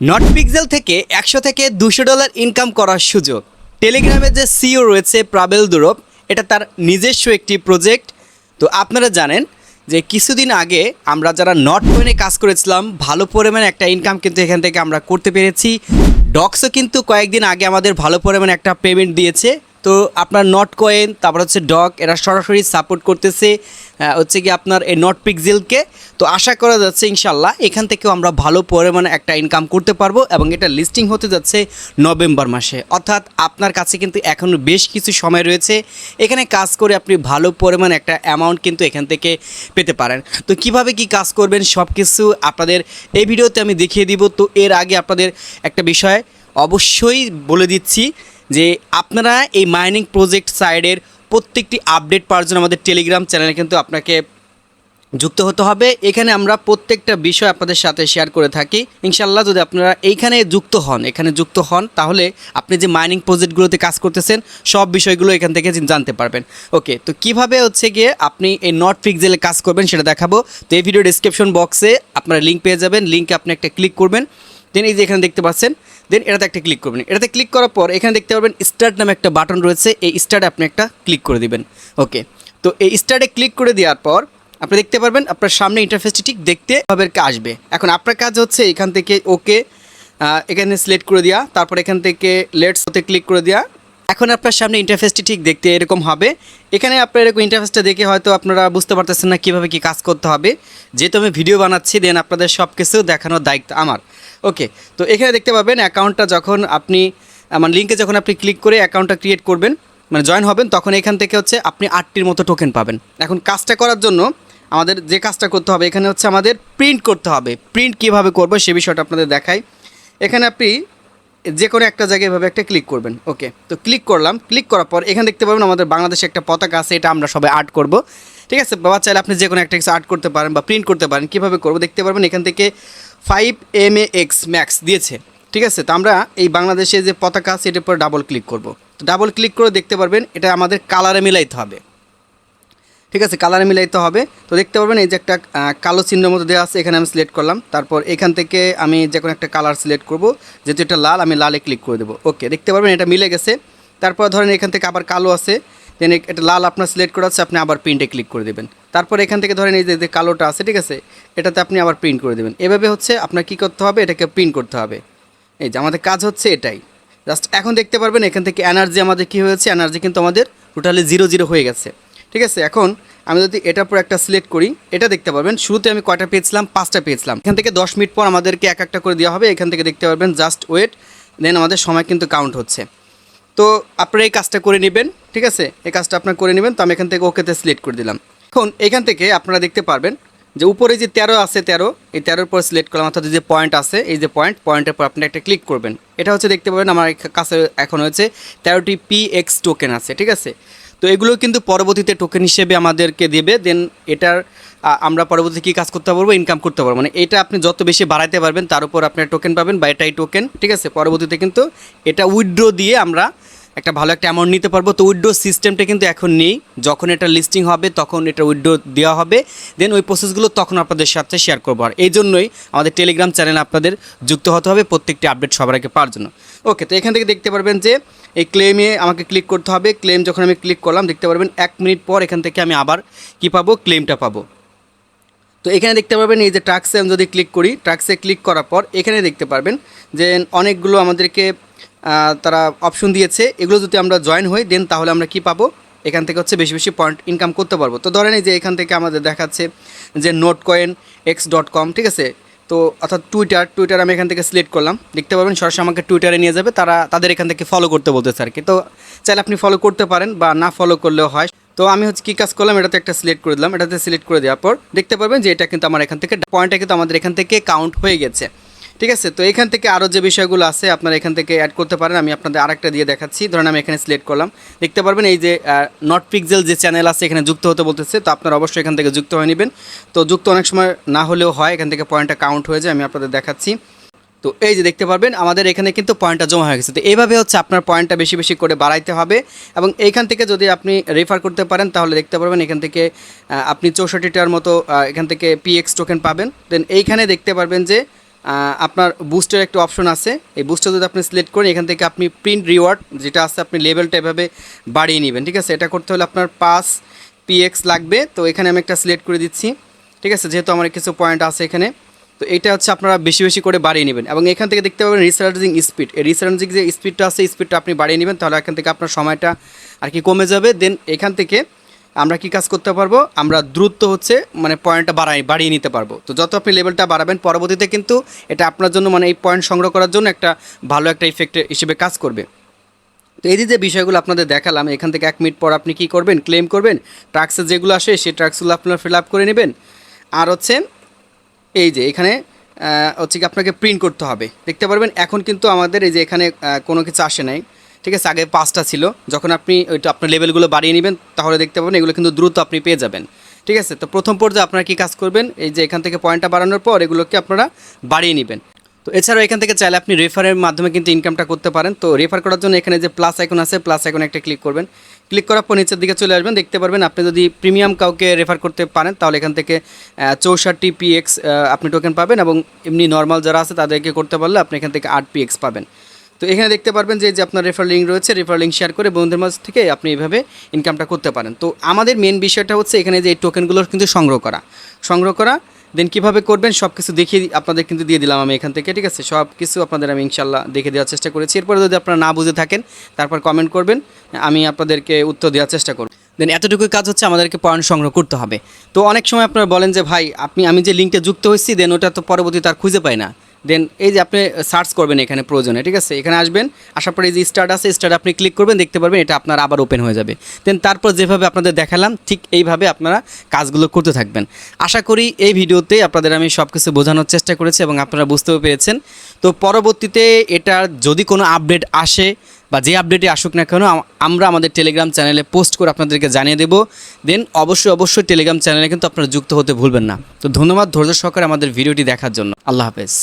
Not pixel থেকে একশো থেকে দুশো ডলার ইনকাম করার সুযোগ। টেলিগ্রামের যে সিও রয়েছে প্রাবেল দুরব এটা তার নিজস্ব একটি প্রজেক্ট তো আপনারা জানেন যে কিছুদিন আগে আমরা যারা নট কয়েনে কাজ করেছিলাম, ভালো পরিমাণে একটা ইনকাম কিন্তু এখান থেকে আমরা করতে পেরেছি। ডক্সও কিন্তু কয়েকদিন আগে আমাদের ভালো পরিমাণে একটা পেমেন্ট দিয়েছে। তো আপনার নট কয়েন তারপর হচ্ছে ডক এরা সরাসরি সাপোর্ট করতেছে হচ্ছে কি আপনার এই নট পিক্সেলকে তো আশা করা যাচ্ছে ইনশাল্লাহ এখান থেকেও আমরা ভালো পরিমাণে একটা ইনকাম করতে পারব এবং এটা লিস্টিং হতে যাচ্ছে নভেম্বর মাসে। অর্থাৎ আপনার কাছে কিন্তু এখনও বেশ কিছু সময় রয়েছে। এখানে কাজ করে আপনি ভালো পরিমাণ একটা অ্যামাউন্ট কিন্তু এখান থেকে পেতে পারেন। তো কীভাবে কি কাজ করবেন সব কিছু আপনাদের এই ভিডিওতে আমি দেখিয়ে দিব। তো এর আগে আপনাদের একটা বিষয় অবশ্যই বলে দিচ্ছি। যে আপনারা এই মাইনিং প্রজেক্ট সাইডের প্রত্যেকটি আপডেট পাওয়ার জন্য আমাদের টেলিগ্রাম চ্যানেলে কিন্তু আপনাকে যুক্ত হতে হবে। এখানে আমরা প্রত্যেকটা বিষয় আপনাদের সাথে শেয়ার করে থাকি। ইনশাল্লাহ যদি আপনারা এইখানে যুক্ত হন, এখানে যুক্ত হন, তাহলে আপনি যে মাইনিং প্রজেক্টগুলোতে কাজ করতেছেন, সব বিষয়গুলো এখান থেকে জানতে পারবেন। ওকে তো কীভাবে হচ্ছে গিয়ে আপনি এই নট পিক্সেলে কাজ করবেন সেটা দেখাবো। তো এই ভিডিও ডিসক্রিপশন বক্সে আপনারা লিঙ্ক পেয়ে যাবেন। লিঙ্কে আপনি একটা ক্লিক করবেন। দেন এই যে এখানে দেখতে পাচ্ছেন দেন এটাতে একটা ক্লিক করবেন। এটাতে ক্লিক করার পর এখানে দেখতে পারবেন স্টার্ট নামে একটা বাটন রয়েছে। এই স্টার্টে আপনি একটা ক্লিক করে দিবেন। ওকে তো এই স্টার্টে ক্লিক করে দেওয়ার পর আপনি দেখতে পারবেন আপনার সামনে ইন্টারফেসটি ঠিক দেখতে ভাবে আসবে। এখন আপনার কাজ হচ্ছে এখান থেকে ওকে এখানে সিলেক্ট করে দেওয়া। তারপর এখান থেকে লেটস হতে ক্লিক করে দেওয়া। এখন আপনার সামনে ইন্টারফেসটি ঠিক দেখতে এরকম হবে। এখানে আপনার এরকম ইন্টারফেসটা দেখে হয়তো আপনারা বুঝতে পারতেছেন না কীভাবে কি কাজ করতে হবে। যেহেতু আমি ভিডিও বানাচ্ছি দেন আপনাদের সব কিছু দেখানোর দায়িত্ব আমার। ওকে তো এখানে দেখতে পাবেন অ্যাকাউন্টটা যখন আপনি, আমার লিঙ্কে যখন আপনি ক্লিক করে অ্যাকাউন্টটা ক্রিয়েট করবেন মানে জয়েন হবেন, তখন এখান থেকে হচ্ছে আপনি আটটির মতো টোকেন পাবেন। এখন কাজটা করার জন্য আমাদের যে কাজটা করতে হবে, এখানে হচ্ছে আমাদের প্রিন্ট করতে হবে। প্রিন্ট কীভাবে করব সে বিষয়টা আপনাদের দেখাই। এখানে আপনি যে কোনো একটা জায়গায় এভাবে একটা ক্লিক করবেন ওকে তো ক্লিক করলাম ক্লিক করার পর এখানে দেখতে পাবেন আমাদের বাংলাদেশে একটা পতাকা আছে, এটা আমরা সবাই আর্ট করব, ঠিক আছে? বাবা, চাইলে আপনি যে কোনো একটা কিছু আর্ট করতে পারেন বা প্রিন্ট করতে পারেন, কীভাবে করব দেখতে পারবেন, এখান থেকে five M A X max দিয়েছে, ঠিক আছে? তো আমরা এই বাংলাদেশে যে পতাকা আছে, এটার উপর ডাবল ক্লিক করব, তো ডাবল ক্লিক করে দেখতে পারবেন, এটা আমাদের কালারে মিলাইতে হবে। ঠিক আছে কালারে মিলাইতে হবে। তো দেখতে পারবেন এই যে একটা কালো চিহ্ন মতো দেওয়া আছে, এখানে আমি সিলেক্ট করলাম। তারপর এখান থেকে আমি যে কোনো একটা কালার সিলেক্ট করব। যেহেতু এটা লাল, আমি লালে ক্লিক করে দেবো। ওকে দেখতে পারবেন এটা মিলে গেছে। তারপর ধরেন এখান থেকে আবার কালো আছে। দেন এটা লাল আপনার সিলেক্ট করা আছে, আপনি আবার প্রিন্টে ক্লিক করে দেবেন। তারপর এখান থেকে ধরেন এই যে কালোটা আছে, ঠিক আছে, এটাতে আপনি আবার প্রিন্ট করে দেবেন। এভাবে হচ্ছে আপনার কী করতে হবে? এটাকে প্রিন্ট করতে হবে। এই যে আমাদের কাজ হচ্ছে এটাই। জাস্ট এখন দেখতে পারবেন এখান থেকে এনার্জি আমাদের কী হয়েছে? এনার্জি কিন্তু আমাদের টোটালি জিরো জিরো হয়ে গেছে। ঠিক আছে, এখন আমি যদি এটার পর একটা সিলেক্ট করি, এটা দেখতে পারবেন, শুরুতে আমি কয়টা পেয়েছিলাম, পাঁচটা পেয়েছিলাম। এখান থেকে দশ মিনিট পর আমাদেরকে এক একটা করে দেওয়া হবে, এখান থেকে দেখতে পারবেন জাস্ট ওয়েট দেন আমাদের সময় কিন্তু কাউন্ট হচ্ছে। তো আপনারা এই কাজটা করে নেবেন, ঠিক আছে, এই কাজটা আপনার করে নেবেন, তো আমি এখান থেকে ওকেতে সিলেক্ট করে দিলাম। এখন এখান থেকে আপনারা দেখতে পারবেন যে উপরে যে তেরো আছে তেরো, এই তেরোর পর সিলেক্ট করলাম, অর্থাৎ যে পয়েন্ট আছে, এই যে পয়েন্ট পয়েন্টের পর আপনি একটা ক্লিক করবেন। এটা হচ্ছে দেখতে পাবেন আমার কাছে এখন হয়েছে তেরোটি পি এক্স টোকেন আছে, ঠিক আছে। তো এগুলো কিন্তু পরবর্তীতে টোকেন হিসেবে আমাদেরকে দেবে দেন এটার আমরা পরবর্তীতে কী কাজ করতে পারব ইনকাম করতে পারব। মানে এটা আপনি যত বেশি বাড়াইতে পারবেন, তার উপর আপনার টোকেন পাবেন বা এটাই টোকেন ঠিক আছে? পরবর্তীতে কিন্তু এটা উইথড্র দিয়ে আমরা একটা ভালো একটা অ্যামাউন্ট নিতে পারব। তো উইড্রো সিস্টেমটা কিন্তু এখন নেই। যখন এটা লিস্টিং হবে, তখন এটা উইড্রো দেওয়া হবে। দেন ওই প্রসেসগুলো তখন আপনাদের সাথে শেয়ার করব। আর এই জন্যই আমাদের টেলিগ্রাম চ্যানেলে আপনাদের যুক্ত হতে হবে প্রত্যেকটি আপডেট সবার আগে পাওয়ার জন্য। ওকে তো এখান থেকে দেখতে পারবেন যে এই ক্লেমে আমাকে ক্লিক করতে হবে। ক্লেম যখন আমি ক্লিক করলাম, দেখতে পারবেন এক মিনিট পর এখান থেকে আমি আবার কি পাবো? ক্লেমটা পাবো। তো এখানে দেখতে পারবেন এই যে ট্রাক্সে আমি যদি ক্লিক করি ট্রাক্সে ক্লিক করার পর এখানে দেখতে পারবেন যে অনেকগুলো আমাদেরকে তারা অপশন দিয়েছে। এগুলো যদি আমরা জয়েন হই দেন তাহলে আমরা কি পাবো? এখান থেকে হচ্ছে বেশি বেশি পয়েন্ট ইনকাম করতে পারব। তো ধরেন এই যে এখান থেকে আমাদের দেখাচ্ছে যে note coin X dot com ঠিক আছে? তো অর্থাৎ টুইটার টুইটার আমি এখান থেকে সিলেক্ট করলাম। দেখতে পাবেন সরাসরি আমাকে টুইটারে নিয়ে যাবে। তারা তাদের এখান থেকে ফলো করতে বলতেছে আর কি তো চাইলে আপনি ফলো করতে পারেন বা না ফলো করলেও হয়। তো আমি হচ্ছে কী কাজ করলাম, এটাতে একটা সিলেক্ট করে দিলাম। এটাতে সিলেক্ট করে দেওয়ার পর দেখতে পারবেন যে এটা কিন্তু আমার এখান থেকে পয়েন্টটা কিন্তু আমাদের এখান থেকে কাউন্ট হয়ে গেছে। ঠিক আছে, তো এখান থেকে আরও যে বিষয়গুলো আছে আপনারা এখান থেকে অ্যাড করতে পারেন, আমি আপনাদের আরেকটা দিয়ে দেখাচ্ছি। ধরেন আমি এখানে সিলেক্ট করলাম। দেখতে পারবেন এই যে নট পিক্সেল যে চ্যানেল আছে এখানে যুক্ত হতে বলতেছে, তো আপনারা অবশ্যই এখান থেকে যুক্ত হয়ে নেবেন। তো যুক্ত অনেক সময় না হলেও হয়, এখান থেকে পয়েন্টটা কাউন্ট হয়ে যায়, আমি আপনাদের দেখাচ্ছি। তো এই যে দেখতে পারবেন, আমাদের এখানে কিন্তু পয়েন্টটা জমা হয়ে গেছে। তো এইভাবে হচ্ছে আপনার পয়েন্টটা বেশি বেশি করে বাড়াইতে হবে এবং এইখান থেকে যদি আপনি রেফার করতে পারেন, তাহলে দেখতে পারবেন এখান থেকে আপনি চৌষট্টিটার মতো এখান থেকে পিএক্স টোকেন পাবেন। দেন এইখানে দেখতে পারবেন যে আপনার বুস্টের একটা অপশন আছে। এই বুস্টার যদি আপনি সিলেক্ট করেন, এখান থেকে আপনি প্রিন্ট রিওয়ার্ড যেটা আছে, আপনি লেভেলটা এভাবে বাড়িয়ে নেবেন, ঠিক আছে? এটা করতে হলে আপনার পাস পিএক্স লাগবে। তো এখানে আমি একটা সিলেক্ট করে দিচ্ছি, ঠিক আছে? যেহেতু আমার কিছু পয়েন্ট আছে এখানে। তো এটা হচ্ছে আপনারা বেশি বেশি করে বাড়িয়ে নেবেন। এবং এখান থেকে দেখতে পাবেন রিসার্জিং স্পিড এই রিসার্জিং যে স্পিডটা আছে স্পিডটা আপনি বাড়িয়ে নেবেন, তাহলে এখান থেকে আপনার সময়টা আর কি কমে যাবে। দেন এখান থেকে আমরা কি কাজ করতে পারব? আমরা দ্রুত হচ্ছে মানে পয়েন্টটা বাড়াই বাড়িয়ে নিতে পারব। তো যত আপনি লেভেলটা বাড়াবেন, পরবর্তীতে কিন্তু এটা আপনার জন্য মানে এই পয়েন্ট সংগ্রহ করার জন্য একটা ভালো একটা ইফেক্ট হিসেবে কাজ করবে। তো এই যে বিষয়গুলো আপনাদের দেখালাম, এখান থেকে এক মিনিট পর আপনি কি করবেন? ক্লেম করবেন। ট্রাক্সে যেগুলো আসে, সেই ট্রাক্সগুলো আপনারা ফিল আপ করে নেবেন। আর হচ্ছে, এই যে এখানে হচ্ছে কি আপনাকে প্রিন্ট করতে হবে। দেখতে পারবেন, এখন কিন্তু আমাদের এই যে এখানে কোনো কিছু আসে নাই। ঠিক আছে, আগে পাঁচটা ছিল। যখন আপনি ওইটা আপনার লেভেলগুলো বাড়িয়ে নেবেন, তাহলে দেখতে পাবেন এগুলো কিন্তু দ্রুত আপনি পেয়ে যাবেন। ঠিক আছে, তো প্রথম পর্যায়ে আপনারা কি কাজ করবেন? এই যে এখান থেকে পয়েন্টটা বাড়ানোর পর এগুলোকে আপনারা বাড়িয়ে নেবেন। তো এছাড়াও এখান থেকে চাইলে আপনি রেফারের মাধ্যমে কিন্তু ইনকামটা করতে পারেন। তো রেফার করার জন্য এখানে যে প্লাস আইকন আছে প্লাস আইকনে একটা ক্লিক করবেন। ক্লিক করার পর নিচের দিকে চলে আসবেন, দেখতে পারবেন আপনি যদি প্রিমিয়াম কাউকে রেফার করতে পারেন, তাহলে এখান থেকে চৌষট্টি পিএক্স আপনি টোকেন পাবেন এবং এমনি নর্মাল যারা আছে তাদেরকে করতে পারলে আপনি এখান থেকে আট পিএক্স পাবেন। তো এখানে দেখতে পারবেন যে যে আপনার রেফার লিঙ্ক রয়েছে রেফার লিঙ্ক শেয়ার করে বন্ধুদের মাঝ থেকে আপনি এইভাবে ইনকামটা করতে পারেন। তো আমাদের মেন বিষয়টা হচ্ছে এখানে যে এই টোকেনগুলোর কিন্তু সংগ্রহ করা। সংগ্রহ করা দেন কীভাবে করবেন সব কিছু দেখিয়ে আপনাদের কিন্তু দিয়ে দিলাম আমি এখান থেকে, ঠিক আছে? সব কিছু আপনাদের আমি ইনশাল্লাহ দেখে দেওয়ার চেষ্টা করেছি। এরপরে যদি আপনারা না বুঝে থাকেন, তারপর কমেন্ট করবেন, আমি আপনাদেরকে উত্তর দেওয়ার চেষ্টা করব। দেন এতটুকু কাজ হচ্ছে আমাদেরকে পয়েন্ট সংগ্রহ করতে হবে। তো অনেক সময় আপনারা বলেন যে, ভাই, আপনি, আমি যে লিঙ্কটা যুক্ত হয়েছি দেন ওটা তো পরবর্তী তার খুঁজে পাই না। দেন এই যে আপনি সার্চ করবেন এখানে প্রয়োজনে, ঠিক আছে? এখানে আসবেন, আসার পরে এই যে স্টার্ট আছে স্টার্ট আপনি ক্লিক করবেন, দেখতে পারবেন এটা আপনার আবার ওপেন হয়ে যাবে। দেন তারপর যেভাবে আপনাদের দেখালাম, ঠিক এইভাবে আপনারা কাজগুলো করতে থাকবেন। আশা করি এই ভিডিওতে আপনাদের আমি সব কিছু বোঝানোর চেষ্টা করেছি এবং আপনারা বুঝতেও পেরেছেন। তো পরবর্তীতে এটার যদি কোনো আপডেট আসে বা যে আপডেটে আসুক না কেন আমরা আমাদের টেলিগ্রাম চ্যানেলে পোস্ট করে আপনাদেরকে জানিয়ে দেব। দেন অবশ্যই অবশ্যই টেলিগ্রাম চ্যানেলে কিন্তু আপনারা যুক্ত হতে ভুলবেন না। তো ধন্যবাদ ধৈর্য সহকারে আমাদের ভিডিওটি দেখার জন্য। আল্লাহ হাফেজ।